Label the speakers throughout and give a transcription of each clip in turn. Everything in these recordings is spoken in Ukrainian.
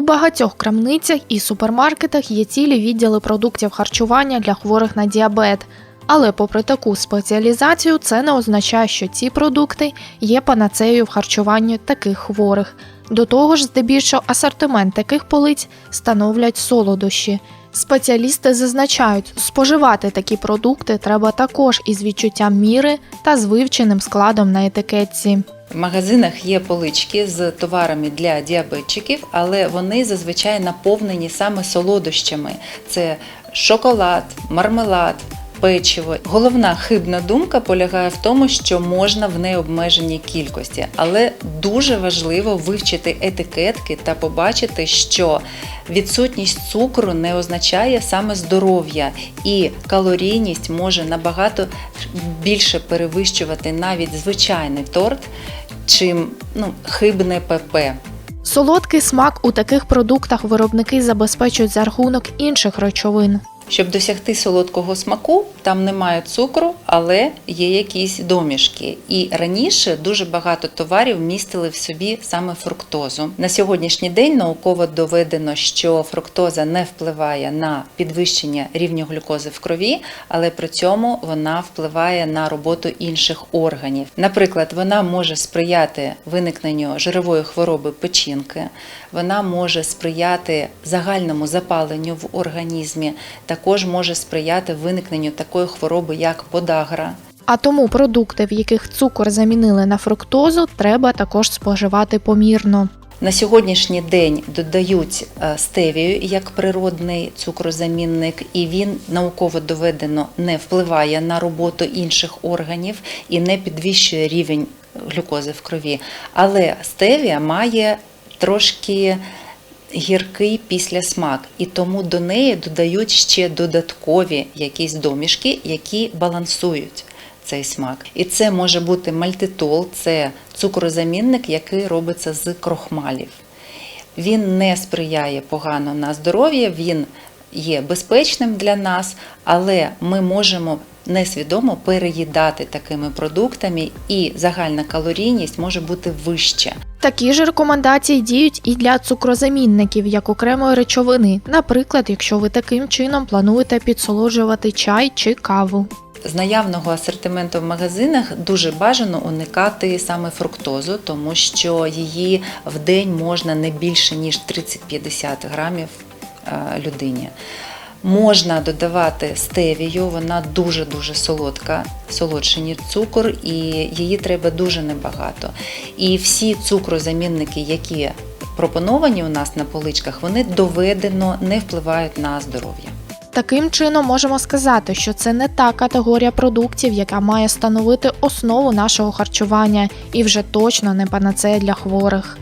Speaker 1: багатьох крамницях і супермаркетах є цілі відділи продуктів харчування для хворих на діабет. Але попри таку спеціалізацію, це не означає, що ці продукти є панацеєю в харчуванні таких хворих. До того ж, здебільшого асортимент таких полиць становлять солодощі. Спеціалісти зазначають, споживати такі продукти треба також із відчуттям міри та з вивченим складом на етикетці.
Speaker 2: В магазинах є полички з товарами для діабетчиків, але вони зазвичай наповнені саме солодощами: це шоколад, мармелад. Печиво. Головна хибна думка полягає в тому, що можна в необмеженій кількості, але дуже важливо вивчити етикетки та побачити, що відсутність цукру не означає саме здоров'я, і калорійність може набагато більше перевищувати навіть звичайний торт, чим ну, хибне ПП.
Speaker 1: Солодкий смак у таких продуктах виробники забезпечують за рахунок інших речовин.
Speaker 2: Щоб досягти солодкого смаку, там немає цукру, але є якісь домішки. І раніше дуже багато товарів містили в собі саме фруктозу. На сьогоднішній день науково доведено, що фруктоза не впливає на підвищення рівня глюкози в крові, але при цьому вона впливає на роботу інших органів. Наприклад, вона може сприяти виникненню жирової хвороби печінки, вона може сприяти загальному запаленню в організмі, також може сприяти виникненню такої хвороби, як подагра.
Speaker 1: А тому продукти, в яких цукор замінили на фруктозу, треба також споживати помірно.
Speaker 2: На сьогоднішній день додають е, стевію як природний цукрозамінник, і він науково доведено не впливає на роботу інших органів і не підвищує рівень глюкози в крові. Але стевія має трошки гіркий післясмак, і тому до неї додають ще додаткові якісь домішки, які балансують. Цей смак. І це може бути мальтитол, це цукрозамінник, який робиться з крохмалів. Він не сприяє погано на здоров'я, він є безпечним для нас, але ми можемо несвідомо переїдати такими продуктами, і загальна калорійність може бути вища.
Speaker 1: Такі ж рекомендації діють і для цукрозамінників як окремої речовини, наприклад, якщо ви таким чином плануєте підсолоджувати чай чи каву.
Speaker 2: З наявного асортименту в магазинах дуже бажано уникати саме фруктозу, тому що її в день можна не більше ніж 30-50 грамів е, людині. Можна додавати стевію, вона дуже-дуже солодка, солодша, ніж цукор, і її треба дуже небагато. І всі цукрозамінники, які пропоновані у нас на поличках, вони доведено не впливають на здоров'я.
Speaker 1: Таким чином можемо сказати, що це не та категорія продуктів, яка має становити основу нашого харчування, і вже точно не панацея для хворих.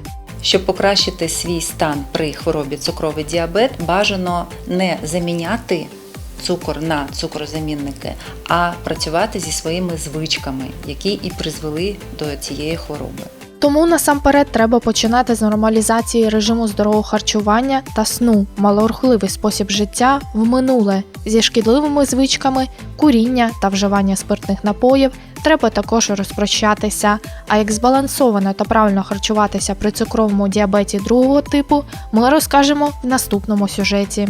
Speaker 2: Щоб покращити свій стан при хворобі цукровий діабет, бажано не заміняти цукор на цукрозамінники, а працювати зі своїми звичками, які і призвели до цієї хвороби.
Speaker 1: Тому насамперед треба починати з нормалізації режиму здорового харчування та сну, малорухливий спосіб життя в минуле зі шкідливими звичками, куріння та вживання спиртних напоїв треба також розпрощатися. А як збалансовано та правильно харчуватися при цукровому діабеті другого типу, ми розкажемо в наступному сюжеті.